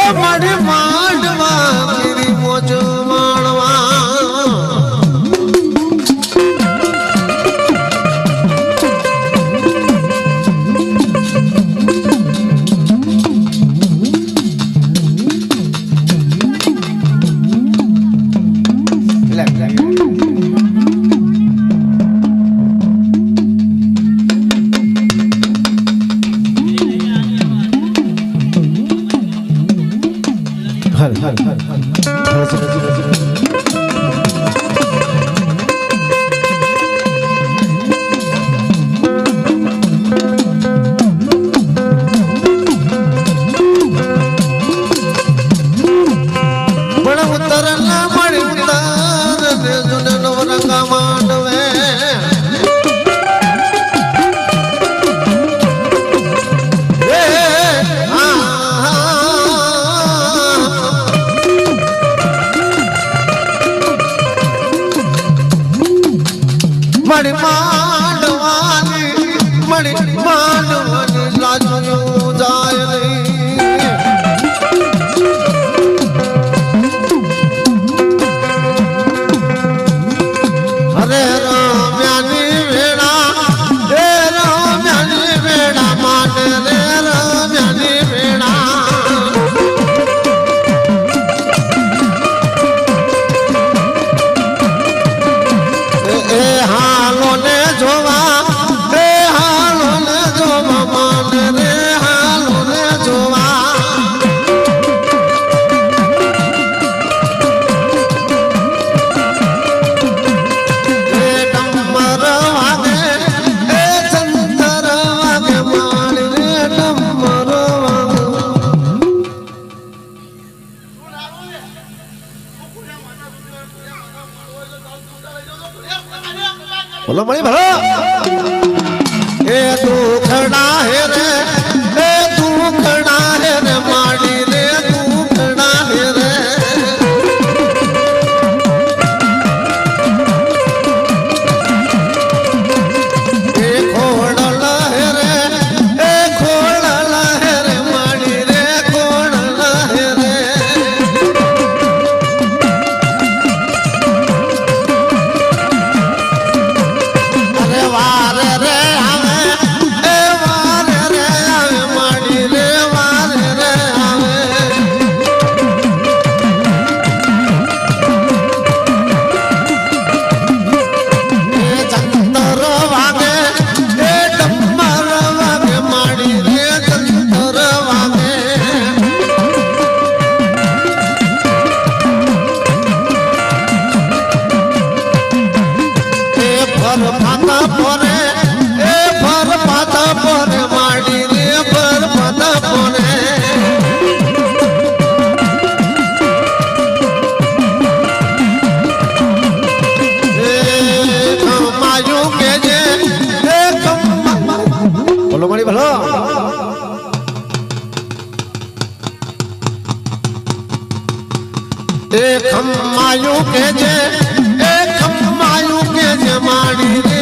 ఏ మడి మా 看你看你看你看你看镜头镜头镜头镜头 મણ માંડવાની મણ માંડવાની લાજો જાય નહીં. બોલો મળી ભલો એ દુખડા હે રે. Cristóbal. પાતા પોરે એ ફર પાતા પોરે માડી રે ફર પાતા પોરે. બોલો મારી ભલો એ ખમ્માયું કે છે એ ખમ્માયું કે છે માડી